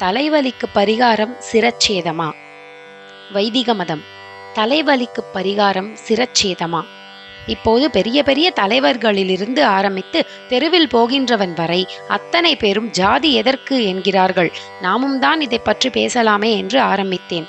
தலைவலிக்கு பரிகாரம் சிரச்சேதமா? வைதிக மதம் தலைவலிக்கு பரிகாரம் சிரச்சேதமா? இப்போது பெரிய பெரிய தலைவர்களிலிருந்து ஆரம்பித்து தெருவில் போகின்றவன் வரை அத்தனை பேரும் ஜாதி எதற்கு என்கிறார்கள்? நாமும் தான் இதை பற்றி பேசலாமே என்று ஆரம்பித்தேன்.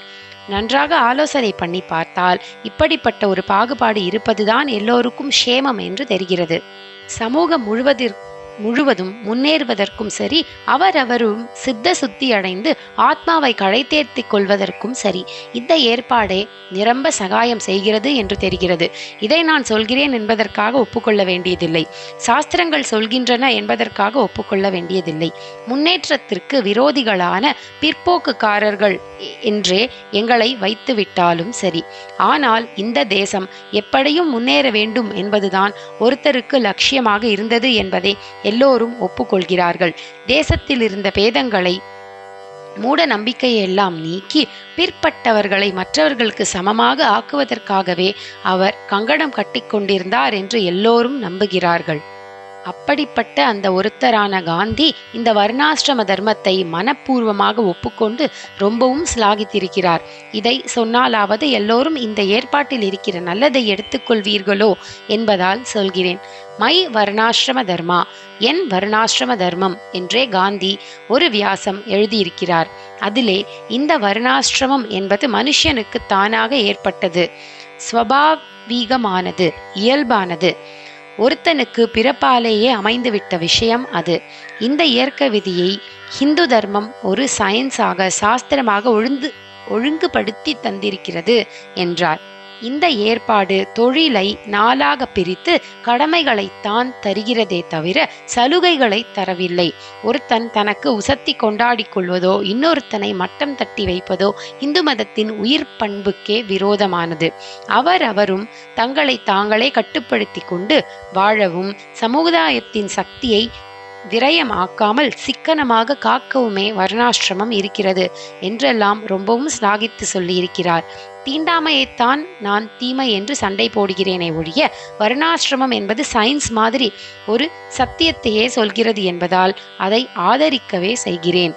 நன்றாக ஆலோசனை பண்ணி பார்த்தால் இப்படிப்பட்ட ஒரு பாகுபாடு இருப்பதுதான் எல்லோருக்கும் க்ஷேமம் என்று தெரிகிறது. சமூகம் முழுவதற்கு முழுவதும் முன்னேறுவதற்கும் சரி அவரவரும் சித்த சுத்தி அடைந்து ஆத்மாவை களைத்தேர்த்தி கொள்வதற்கும் சரி இந்த ஏற்பாடே நிரம்ப சகாயம் செய்கிறது என்று தெரிகிறது. இதை நான் சொல்கிறேன் என்பதற்காக ஒப்புக்கொள்ள வேண்டியதில்லை. சாஸ்திரங்கள் சொல்கின்றன என்பதற்காக ஒப்புக்கொள்ள வேண்டியதில்லை. முன்னேற்றத்திற்கு விரோதிகளான பிற்போக்குக்காரர்கள் என்றே எங்களை வைத்து விட்டாலும் சரி. ஆனால் இந்த தேசம் எப்படியும் முன்னேற வேண்டும் என்பதுதான் ஒருத்தருக்கு லட்சியமாக இருந்தது என்பதை எல்லோரும் ஒப்புக்கொள்கிறார்கள். தேசத்தில் இருந்த பேதங்களை மூட நம்பிக்கையெல்லாம் நீக்கி பிற்பட்டவர்களை மற்றவர்களுக்கு சமமாக ஆக்குவதற்காகவே அவர் கங்கணம் கட்டிக்கொண்டிருந்தார் என்று எல்லோரும் நம்புகிறார்கள். அப்படிப்பட்ட அந்த ஒருத்தரான காந்தி இந்த வர்ணாசிரம தர்மத்தை மனப்பூர்வமாக ஒப்புக்கொண்டு ரொம்பவும் சிலாகித்திருக்கிறார். இதை சொன்னாலாவது எல்லோரும் இந்த ஏற்பாட்டில் இருக்கிற நல்லதை எடுத்துக்கொள்வீர்களோ என்பதால் சொல்கிறேன். மை வர்ணாசிரம தர்மா என் வர்ணாசிரம தர்மம் என்றே காந்தி ஒரு வியாசம் எழுதியிருக்கிறார். அதிலே இந்த வர்ணாசிரமம் என்பது மனுஷனுக்கு தானாக ஏற்பட்டது. ஸ்வபாவீகமானது இயல்பானது. ஒருத்தனுக்கு பிறப்பாலேயே அமைந்துவிட்ட விஷயம் அது. இந்த இயற்கை விதியை ஹிந்து தர்மம் ஒரு சயின்ஸாக சாஸ்திரமாக ஒழுங்கு ஒழுங்குபடுத்தி தந்திருக்கிறது என்றார். இந்த ஏற்பாடு தொழிலை நாளாக பிரித்து கடமைகளைத்தான் தருகிறதே தவிர சலுகைகளை தரவில்லை. ஒருத்தன் தனக்கு உசத்தி கொண்டாடிக் கொள்வதோ இன்னொருத்தனை மட்டம் தட்டி வைப்பதோ இந்து மதத்தின் உயிர் பண்புக்கே விரோதமானது. அவர் அவரும் தங்களை தாங்களே கட்டுப்படுத்தி கொண்டு வாழவும் சமுதாயத்தின் சக்தியை விரயமாக்காமல் சிக்கனமாக காக்கவுமே வர்ணாசிரமம் இருக்கிறது என்றெல்லாம் ரொம்பவும் சிலாகித்து சொல்லியிருக்கிறார். தீண்டாமையைத்தான் நான் தீமை என்று சண்டை போடுகிறேனே ஒழிய வருணாசிரமம் என்பது சயின்ஸ் மாதிரி ஒரு சத்தியத்தையே சொல்கிறது என்பதால் அதை ஆதரிக்கவே செய்கிறேன்.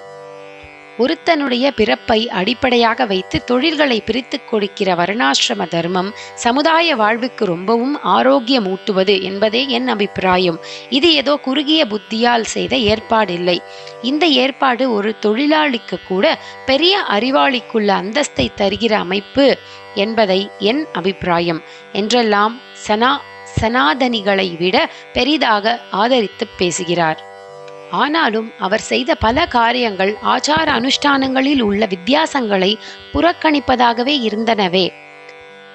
ஒருத்தனுடைய பிறப்பை அடிப்படையாக வைத்து தொழில்களை பிரித்து கொடுக்கிற வருணாசிரம தர்மம் சமுதாய வாழ்வுக்கு ரொம்பவும் ஆரோக்கியமூட்டுவது என்பதே என் அபிப்பிராயம். இது ஏதோ குறுகிய புத்தியால் செய்த ஏற்பாடில்லை. இந்த ஏற்பாடு ஒரு தொழிலாளிக்கு கூட பெரிய அறிவாளிக்குள்ள அந்தஸ்தை தருகிற அமைப்பு என்பதை என் அபிப்பிராயம். என்றெல்லாம் சனா சனாதனிகளை விட பெரிதாக ஆதரித்து பேசுகிறார். ஆனாலும் அவர் செய்த பல காரியங்கள் ஆச்சார அனுஷ்டானங்களில் உள்ள வித்தியாசங்களை புறக்கணிப்பதாகவே இருந்தனவே.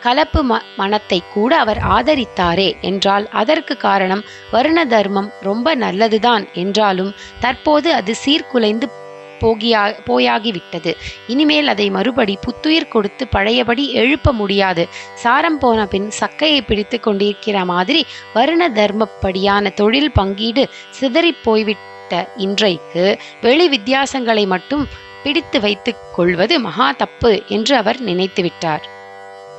கலப்பு ம மனத்தை கூட அவர் ஆதரித்தாரே என்றால் அதற்கு காரணம் வருண தர்மம் ரொம்ப நல்லதுதான் என்றாலும் தற்போது அது சீர்குலைந்து போகியா போயாகிவிட்டது. இனிமேல் அதை மறுபடி புத்துயிர் கொடுத்து பழையபடி எழுப்ப முடியாது. சாரம் போன பின் சக்கையை பிடித்து கொண்டிருக்கிற மாதிரி வருண தர்மப்படியான தொழில் பங்கீடு சிதறிப் போய்விட்டு ஏற்பட்ட இன்றைக்கு வெளி வித்தியாசங்களை மட்டும் பிடித்து வைத்துக் கொள்வது மகா தப்பு என்று அவர் நினைத்துவிட்டார்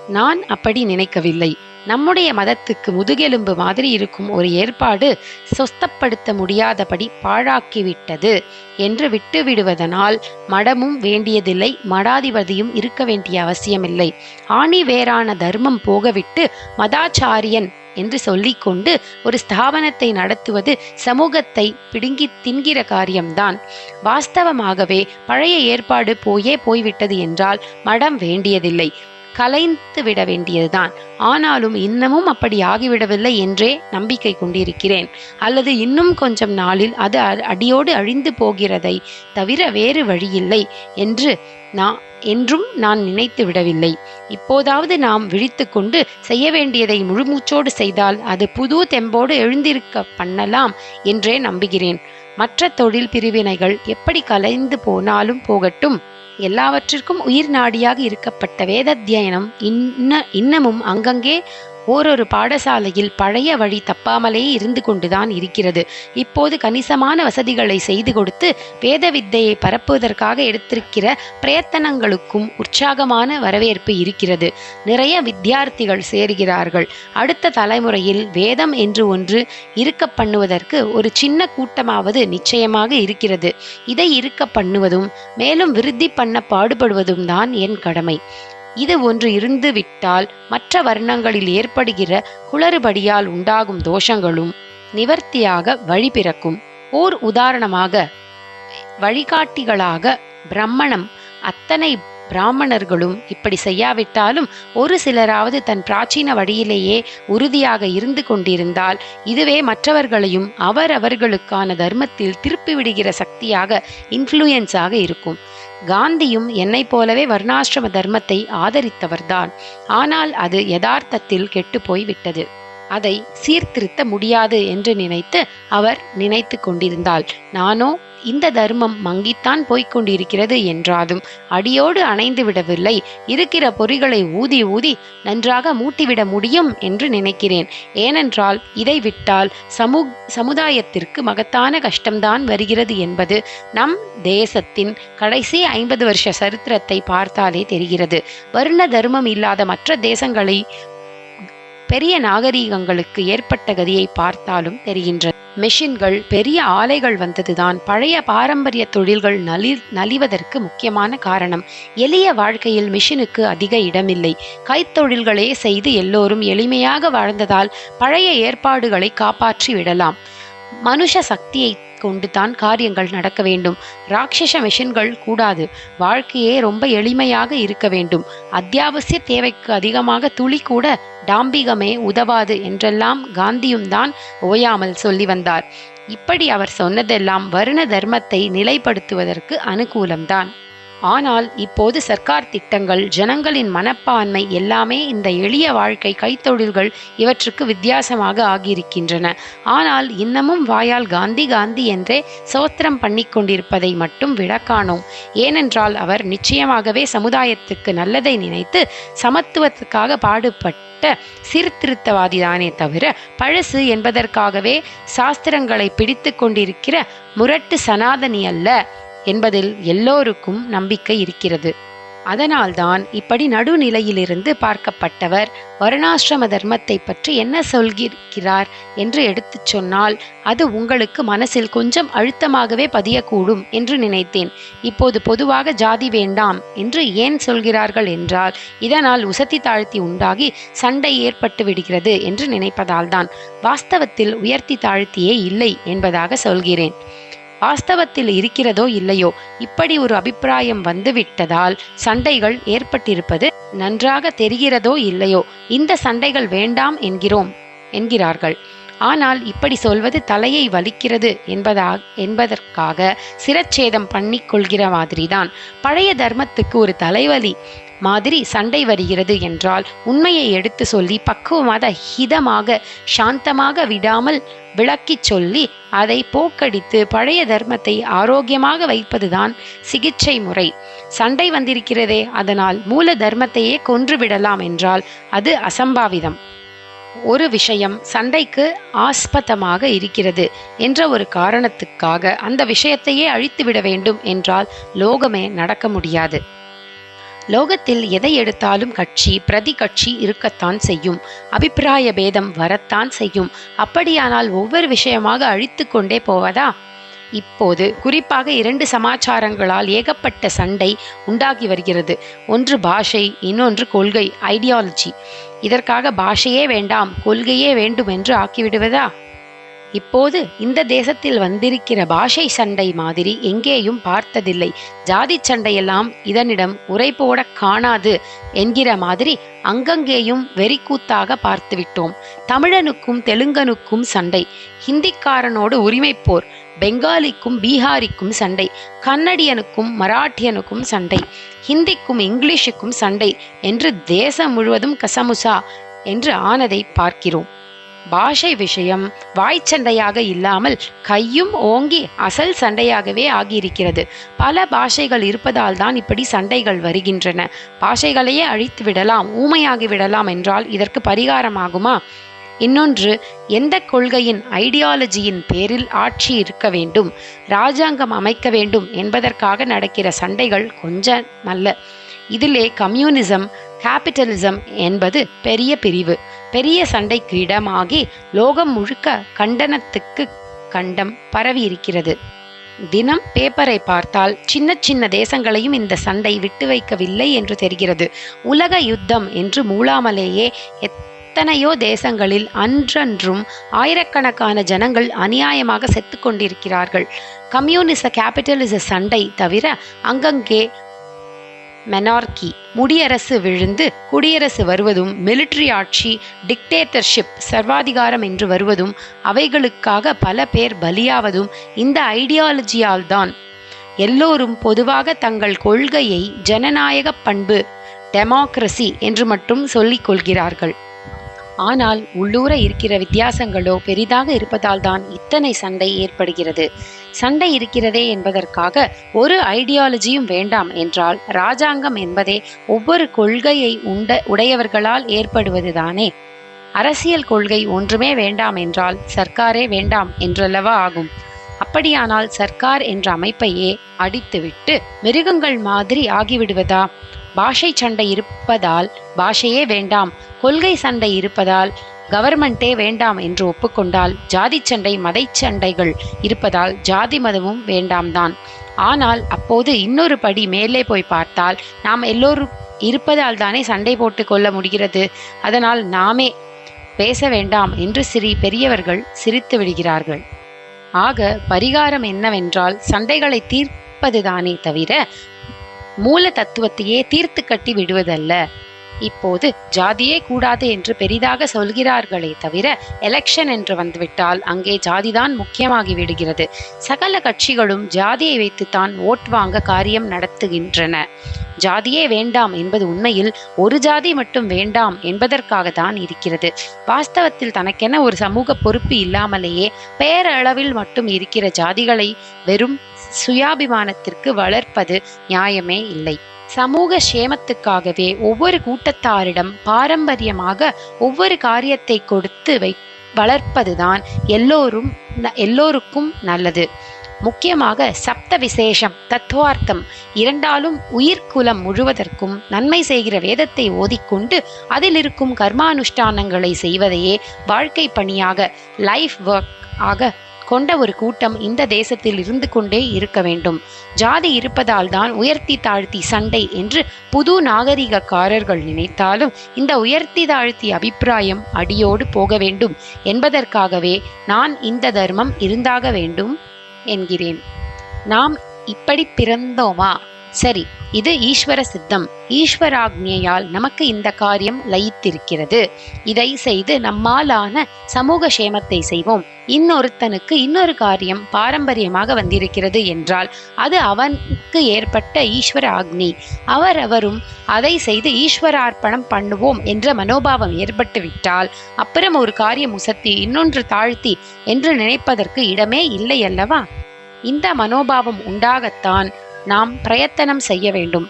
நான் அப்படி நினைக்கவில்லை. நம்முடைய மதத்துக்கு முதுகெலும்பு மாதிரி இருக்கும் ஒரு ஏற்பாடு சொஸ்தப்படுத்த முடியாதபடி பாழாக்கிவிட்டது என்று விட்டுவிடுவதனால் மடமும் வேண்டியதில்லை மடாதிபதியும் இருக்க வேண்டிய அவசியமில்லை. ஆணி வேறான தர்மம் போகவிட்டு மதாச்சாரியன் என்று சொல்லிக்கொண்டு ஒரு ஸ்தாபனத்தை நடத்துவது சமூகத்தை பிடுங்கி தின்கிற காரியம்தான். வாஸ்தவமாகவே பழைய ஏற்பாடு போயே போய்விட்டது என்றால் மடம் வேண்டியதில்லை. கலைந்து விட வேண்டியதுதான். ஆனாலும் இன்னமும் அப்படி ஆகிவிடவில்லை என்றே நம்பிக்கை கொண்டிருக்கிறேன். அல்லது இன்னும் கொஞ்சம் நாளில் அது அடியோடு அழிந்து போகிறதை தவிர வேறு வழியில்லை என்று நான் என்றும் நான் நினைத்து விடவில்லை. இப்போதாவது நாம் விழித்துக்கொண்டு செய்ய வேண்டியதை முழுமூச்சோடு செய்தால் அது புது தெம்போடு எழுந்திருக்க பண்ணலாம் என்றே நம்புகிறேன். மற்ற தொழில் பிரிவினைகள் எப்படி கலைந்து போனாலும் போகட்டும். எல்லாவற்றிற்கும் உயிர் நாடியாக இருக்கப்பட்ட வேதத்தியனம் இன்ன இன்னமும் அங்கங்கே ஓரொரு பாடசாலையில் பழைய வழி தப்பாமலே இருந்து கொண்டுதான் இருக்கிறது. இப்போது கணிசமான வசதிகளை செய்து கொடுத்து வேத வித்தையை பரப்புவதற்காக எடுத்திருக்கிற பிரயத்தனங்களுக்கும் உற்சாகமான வரவேற்பு இருக்கிறது. நிறைய வித்தியார்த்திகள் சேருகிறார்கள். அடுத்த தலைமுறையில் வேதம் என்று ஒன்று இருக்க பண்ணுவதற்கு ஒரு சின்ன கூட்டமாவது நிச்சயமாக இருக்கிறது. இதை இருக்க பண்ணுவதும் மேலும் விருத்தி பண்ண பாடுபடுவதும் தான் என் கடமை. இது ஒன்று இருந்து விட்டால் மற்ற வர்ணங்களில் ஏற்படுகிற குளறுபடியால் உண்டாகும் தோஷங்களும் நிவர்த்தியாக வழி பிறக்கும். ஓர் உதாரணமாக வழிகாட்டிகளாக பிரம்மணம் அத்தனை பிராமணர்களும் இப்படி செய்யாவிட்டாலும் ஒரு சிலராவது தன் பிராச்சீன வழியிலேயே உறுதியாக இருந்து கொண்டிருந்தால் இதுவே மற்றவர்களையும் அவரவர்களுக்கான தர்மத்தில் திருப்பி விடுகிற சக்தியாக இன்ஃப்ளூயன்ஸாக இருக்கும். காந்தியும் என்னை போலவே வர்ணாசிரம தர்மத்தை ஆதரித்தவர்தான். ஆனால் அது யதார்த்தத்தில் கெட்டுப்போய் விட்டது அதை சீர்திருத்த முடியாது என்று நினைத்து அவர் நினைத்து கொண்டிருந்தாள் நானோ இந்த தர்மம் மங்கித்தான் போய்க் கொண்டிருக்கிறது என்றாலும் அடியோடு அணைந்து விடவில்லை. இருக்கிற பொறிகளை ஊதி ஊதி நன்றாக மூட்டிவிட முடியும் என்று நினைக்கிறேன். ஏனென்றால் இதை விட்டால் சமூ சமுதாயத்திற்கு மகத்தான கஷ்டம்தான் வருகிறது என்பது நம் தேசத்தின் கடைசி ஐம்பது வருஷ சரித்திரத்தை பார்த்தாலே தெரிகிறது. வருண தர்மம் இல்லாத மற்ற தேசங்களை பெரிய நாகரீகங்களுக்கு ஏற்பட்ட கதியை பார்த்தாலும் தெரிகின்றது மெஷின்கள் பெரிய ஆலைகள் வந்ததுதான். பழைய பாரம்பரிய தொழில்கள் நலி நலிவதற்கு முக்கியமான காரணம். எளிய வாழ்க்கையில் மிஷினுக்கு அதிக இடமில்லை. கைத்தொழில்களே செய்து எல்லோரும் எளிமையாக வாழ்ந்ததால் பழைய ஏற்பாடுகளை காப்பாற்றி விடலாம் மனுஷ சக்தியை கொண்டுதான் காரியங்கள் நடக்க வேண்டும். ராட்சச மிஷின்கள் கூடாது. வாழ்க்கையே ரொம்ப எளிமையாக இருக்க வேண்டும். அத்தியாவசிய தேவைக்கு அதிகமாக துளி கூட டாம்பிகமே உதவாது என்றெல்லாம் காந்தியும் தான் ஓயாமல் சொல்லி வந்தார். இப்படி அவர் சொன்னதெல்லாம் வருண தர்மத்தை நிலைப்படுத்துவதற்கு அனுகூலம்தான். ஆனால் இப்போது சர்க்கார் திட்டங்கள் ஜனங்களின் மனப்பான்மை எல்லாமே இந்த எளிய வாழ்க்கை கைத்தொழில்கள் இவற்றுக்கு வித்தியாசமாக ஆகியிருக்கின்றன. ஆனால் இன்னமும் வாயால் காந்தி காந்தி என்றே சோத்திரம் பண்ணி கொண்டிருப்பதை மட்டும் விடக்கானோம் ஏனென்றால் அவர் நிச்சயமாகவே சமுதாயத்துக்கு நல்லதை நினைத்து சமத்துவத்துக்காக பாடுபட்ட சீர்திருத்தவாதிதானே தவிர பழசு என்பதற்காகவே சாஸ்திரங்களை பிடித்து கொண்டிருக்கிற முரட்டு சனாதனி அல்ல. என்பதில் எல்லோருக்கும் நம்பிக்கை இருக்கிறது. அதனால்தான் இப்படி நடுநிலையிலிருந்து பார்க்கப்பட்டவர் வருணாசிரம தர்மத்தை பற்றி என்ன சொல்கிறார் என்று எடுத்துச் சொன்னால் அது உங்களுக்கு மனசில் கொஞ்சம் அழுத்தமாகவே பதியக்கூடும் என்று நினைத்தேன். இப்போது பொதுவாக ஜாதி வேண்டாம் என்று ஏன் சொல்கிறார்கள் என்றால் இதனால் உசத்தி தாழ்த்தி உண்டாகி சண்டை ஏற்பட்டு விடுகிறது என்று நினைப்பதால்தான். வாஸ்தவத்தில் உயர்த்தி தாழ்த்தியே இல்லை என்பதாக சொல்கிறேன். வாஸ்தவத்தில் இருக்கிறதோ இல்லையோ இப்படி ஒரு அபிப்பிராயம் வந்துவிட்டதால் சண்டைகள் ஏற்பட்டிருப்பது நன்றாக தெரிகிறதோ இல்லையோ இந்த சண்டைகள் வேண்டாம் என்கிறோம் என்கிறார்கள். ஆனால் இப்படி சொல்வது தலையை வலிக்கிறது என்பதா என்பதற்காக சிரச்சேதம் பண்ணி கொள்கிற மாதிரிதான். பழைய தர்மத்துக்கு ஒரு தலைவலி மாதிரி சண்டை வருகிறது என்றால் உண்மையை எடுத்து சொல்லி பக்குவமாக ஹிதமாக சாந்தமாக விடாமல் விளக்கிச் சொல்லி அதை போக்கடித்து பழைய தர்மத்தை ஆரோக்கியமாக வைப்பதுதான் சிகிச்சை முறை. சண்டை வந்திருக்கிறதே அதனால் மூல தர்மத்தையே கொன்று விடலாம் என்றால் அது அசம்பாவிதம். ஒரு விஷயம் சண்டைக்கு ஆஸ்பதமாக இருக்கிறது என்ற ஒரு காரணத்துக்காக அந்த விஷயத்தையே அழித்துவிட வேண்டும் என்றால் லோகமே நடக்க முடியாது. லோகத்தில் எதை எடுத்தாலும் கட்சி பிரதி கட்சி இருக்கத்தான் செய்யும். அபிப்பிராய பேதம் வரத்தான் செய்யும். அப்படியானால் ஒவ்வொரு விஷயமாக அழித்து கொண்டே போவதா? இப்போது குறிப்பாக இரண்டு சமாச்சாரங்களால் ஏகப்பட்ட சண்டை உண்டாகி வருகிறது. ஒன்று பாஷை இன்னொன்று கொள்கை ஐடியாலஜி இதற்காக பாஷையே வேண்டாம் கொள்கையே வேண்டும் என்று ஆக்கிவிடுவதா? இப்போது இந்த தேசத்தில் வந்திருக்கிற பாஷை சண்டை மாதிரி எங்கேயும் பார்த்ததில்லை. ஜாதி சண்டையெல்லாம் இதனிடம் உரை போட காணாது என்கிற மாதிரி அங்கங்கேயும் வெறிக்கூத்தாக பார்த்துவிட்டோம். தமிழனுக்கும் தெலுங்கனுக்கும் சண்டை. ஹிந்திக்காரனோடு உரிமை போர். பெங்காலிக்கும் பீகாரிக்கும் சண்டை. கன்னடியனுக்கும் மராட்டியனுக்கும் சண்டை. ஹிந்திக்கும் இங்கிலீஷுக்கும் சண்டை. என்று தேசம் முழுவதும் கசமுசா என்று ஆனதை பார்க்கிறோம். பாஷை விஷயம் வாய்ச்சண்டையாக இல்லாமல் கையும் ஓங்கி அசல் சண்டையாகவே ஆகியிருக்கிறது. பல பாஷைகள் இருப்பதால் தான் இப்படி சண்டைகள் வருகின்றன. பாஷைகளையே அழித்து விடலாம் ஊமையாகி விடலாம் என்றால் இதற்கு பரிகாரமாகுமா? இன்னொன்று எந்த கொள்கையின் ஐடியாலஜியின் பேரில் ஆட்சி இருக்க வேண்டும் ராஜாங்கம் அமைக்க வேண்டும் என்பதற்காக நடக்கிற சண்டைகள் கொஞ்சம் நல்ல. இதிலே கம்யூனிசம் கேபிட்டலிசம் என்பது பெரிய பிரிவு. பெரிய சண்டைக்கு இடமாகி லோகம் முழுக்க கண்டனத்துக்கு கண்டம் பரவி இருக்கிறது. தினம் பேப்பரை பார்த்தால் சின்ன சின்ன தேசங்களையும் இந்த சண்டை விட்டு வைக்கவில்லை என்று தெரிகிறது. உலக யுத்தம் என்று மூளாமலேயே எத்தனையோ தேசங்களில் அன்றன்றும் ஆயிரக்கணக்கான ஜனங்கள் அநியாயமாக செத்து கொண்டிருக்கிறார்கள். கம்யூனிச கேபிட்டலிச சண்டை தவிர அங்கங்கே மெனார்கி. முடியரசு விழுந்து குடியரசு வருவதும் மிலிட்ரி ஆட்சி டிக்டேட்டர்ஷிப் சர்வாதிகாரம் என்று வருவதும் அவைகளுக்காக பல பேர் பலியாவதும் இந்த ஐடியாலஜியால் தான். எல்லோரும் பொதுவாக தங்கள் கொள்கையை ஜனநாயக பண்பு டெமோக்ரசி என்று மட்டும் சொல்லிக் கொள்கிறார்கள். ஆனால் உள்ளூர இருக்கிற வித்தியாசங்களோ பெரிதாக இருப்பதால் தான் இத்தனை சண்டை ஏற்படுகிறது. சண்டை இருக்கிறதே என்பதற்காக ஒரு ஐடியாலஜியும் வேண்டாம் என்றால் ராஜாங்கம் என்பதே ஒவ்வொரு கொள்கையை உண்ட உடையவர்களால் ஏற்படுவதுதானே. அரசியல் கொள்கை ஒன்றுமே வேண்டாம் என்றால் சர்க்காரே வேண்டாம் என்றல்லவா ஆகும். அப்படியானால் சர்க்கார் என்ற அமைப்பையே அடித்துவிட்டு மிருகங்கள் மாதிரி ஆகிவிடுவதா? பாஷை சண்டை இருப்பதால் பாஷையே வேண்டாம். கொள்கை சண்டை இருப்பதால் கவர்மெண்டே வேண்டாம் என்று ஒப்புக்கொண்டால் ஜாதி சண்டை மதை சண்டைகள் இருப்பதால் ஜாதி மதமும் வேண்டாம்தான் ஆனால் அப்போது இன்னொரு படி மேலே போய் பார்த்தால் நாம் எல்லோரும் இருப்பதால் தானே சண்டை போட்டு கொள்ள முடிகிறது. அதனால் நாமே பேச வேண்டாம் என்று சிறி பெரியவர்கள் சிரித்து விடுகிறார்கள். ஆக பரிகாரம் என்னவென்றால் சண்டைகளை தீர்ப்பதுதானே தவிர மூல தத்துவத்தையே தீர்த்து கட்டி விடுவதல்ல. இப்போது ஜாதியே கூடாது என்று பெரிதாக சொல்கிறார்களே தவிர எலெக்ஷன் என்று வந்துவிட்டால் அங்கே ஜாதிதான் முக்கியமாகி விடுகிறது. சகல கட்சிகளும் ஜாதியை வைத்துத்தான் ஓட் வாங்க காரியம் நடத்துகின்றன. ஜாதியே வேண்டாம் என்பது உண்மையில் ஒரு ஜாதி மட்டும் வேண்டாம் என்பதற்காக தான் இருக்கிறது. வாஸ்தவத்தில் தனக்கென ஒரு சமூக பொறுப்பு இல்லாமலேயே பேரளவில் மட்டும் இருக்கிற ஜாதிகளை வெறும் சுயாபிமானத்திற்கு வளர்ப்பது நியாயமே இல்லை. சமூக சேமத்துக்காகவே ஒவ்வொரு கூட்டத்தாரிடம் பாரம்பரியமாக ஒவ்வொரு காரியத்தை கொடுத்து வை வளர்ப்பதுதான் எல்லோரும் எல்லோருக்கும் நல்லது. முக்கியமாக சப்த விசேஷம் தத்துவார்த்தம் இரண்டாலும் உயிர்க்குலம் முழுவதற்கும் நன்மை செய்கிற வேதத்தை ஓதிக்கொண்டு அதில் இருக்கும் கர்மானுஷ்டானங்களை செய்வதையே வாழ்க்கை பணியாக லைஃப் ஒர்க் ஆக கொண்ட ஒரு கூட்டம் இந்த தேசத்தில் இருந்து கொண்டே இருக்க வேண்டும். ஜாதி இருப்பதால் தான் உயர்த்தி தாழ்த்தி சண்டை என்று புது நாகரிகக்காரர்கள் நினைத்தாலும் இந்த உயர்த்தி தாழ்த்தி அபிப்பிராயம் அடியோடு போக வேண்டும். என்பதற்காகவே நான் இந்த தர்மம் இருந்தாக வேண்டும் என்கிறேன். நாம் இப்படி பிறந்தோமா? சரி இது ஈஸ்வர சித்தம். ஈஸ்வராக்ஞையால் நமக்கு இந்த காரியம் லயித்திருக்கிறது. இதை செய்து நம்மாலான சமூக சேமத்தை செய்வோம். இன்னொருத்தனுக்கு இன்னொரு காரியம் பாரம்பரியமாக வந்திருக்கிறது என்றால் அது அவனுக்கு ஏற்பட்ட ஈஸ்வர ஆக்னி அவரவரும் அதை செய்து ஈஸ்வரார்ப்பணம் பண்ணுவோம் என்ற மனோபாவம் ஏற்பட்டு விட்டால் அப்புறம் ஒரு காரியம் உசத்தி இன்னொன்று தாழ்த்தி என்று நினைப்பதற்கு இடமே இல்லை அல்லவா? இந்த மனோபாவம் உண்டாகத்தான் நாம் பிரயத்தனம் செய்ய வேண்டும்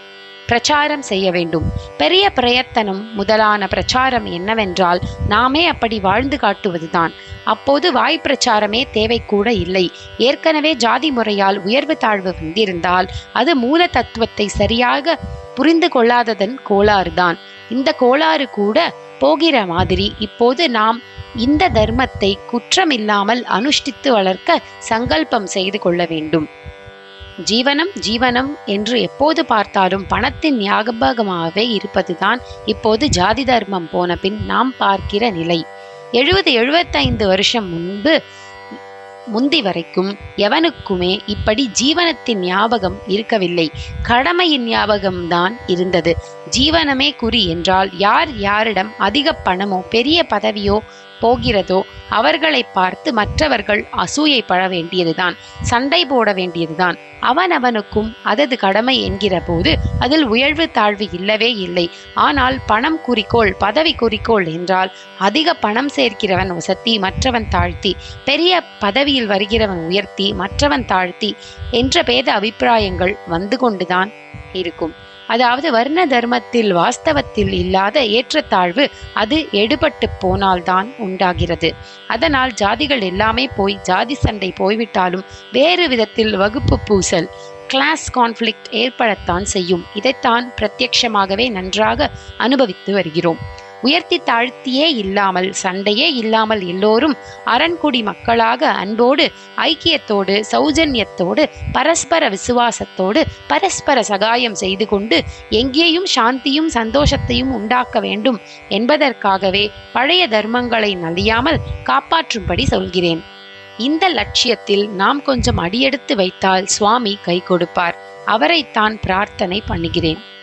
பிரச்சாரம் செய்ய வேண்டும். பெரிய பிரயத்தனம் முதலான பிரச்சாரம் என்னவென்றால் நாமே அப்படி வாழ்ந்து காட்டுவதுதான். அப்போது வாய் பிரச்சாரமே தேவை கூட இல்லை. ஏற்கனவே ஜாதி முறையால் உயர்வு தாழ்வு வந்திருந்தால் அது மூல தத்துவத்தை சரியாக புரிந்து கொள்ளாததன் கோளாறுதான். இந்த கோளாறு கூட போகிற மாதிரி இப்போது நாம் இந்த தர்மத்தை குற்றமில்லாமல் அனுஷ்டித்து வளர்க்க சங்கல்பம் செய்து கொள்ள வேண்டும். ஜீவனம் ஜீவனம் என்று எப்போது பார்த்தாலும் பணத்தின் ஞாபகமாகவே இருப்பதுதான் இப்போது ஜாதி தர்மம் போன பின் நாம் பார்க்கிற நிலை. எழுபது எழுபத்தைந்து வருஷம் முன்பு முந்தி வரைக்கும் எவனுக்குமே இப்படி ஜீவனத்தின் ஞாபகம் இருக்கவில்லை. கடமையின் ஞாபகம்தான் இருந்தது. ஜீவனமே குறி என்றால் யார் யாரிடம் அதிக பணமோ பெரிய பதவியோ போகிறதோ அவர்களை பார்த்து மற்றவர்கள் அசூயைப்பட வேண்டியதுதான் சண்டை போட வேண்டியதுதான். அவனவனுக்கும் அதது கடமை என்கிற போது அதில் உயர்வு தாழ்வு இல்லவே இல்லை. ஆனால் பணம் குறிக்கோள் பதவி குறிக்கோள் என்றால் அதிக பணம் சேர்க்கிறவன் உசத்தி மற்றவன் தாழ்த்தி பெரிய பதவியில் வருகிறவன் உயர்த்தி மற்றவன் தாழ்த்தி என்ற பேத அபிப்பிராயங்கள் வந்து கொண்டுதான் இருக்கும். அதாவது வர்ண தர்மத்தில் வாஸ்தவத்தில் இல்லாத ஏற்றத்தாழ்வு அது எடுபட்டு போனால்தான் உண்டாகிறது. அதனால் ஜாதிகள் எல்லாமே போய் ஜாதி சண்டை போய்விட்டாலும் வேறு விதத்தில் வகுப்பு பூசல் கிளாஸ் கான்ஃப்ளிக்ட் ஏற்படத்தான் செய்யும். இதைத்தான் பிரத்யட்சமாகவே நன்றாக அனுபவித்து வருகிறோம். உயர்த்தி தாழ்த்தியே இல்லாமல் சண்டையே இல்லாமல் எல்லோரும் அரண்குடி மக்களாக அன்போடு ஐக்கியத்தோடு சௌஜன்யத்தோடு பரஸ்பர விசுவாசத்தோடு பரஸ்பர சகாயம் செய்து கொண்டு எங்கேயும் சாந்தியும் சந்தோஷத்தையும் உண்டாக்க வேண்டும் என்பதற்காகவே பழைய தர்மங்களை நலியாமல் காப்பாற்றும்படி சொல்கிறேன். இந்த லட்சியத்தில் நாம் கொஞ்சம் அடியெடுத்து வைத்தால் சுவாமி கை கொடுப்பார். அவரைத்தான் பிரார்த்தனை பண்ணுகிறேன்.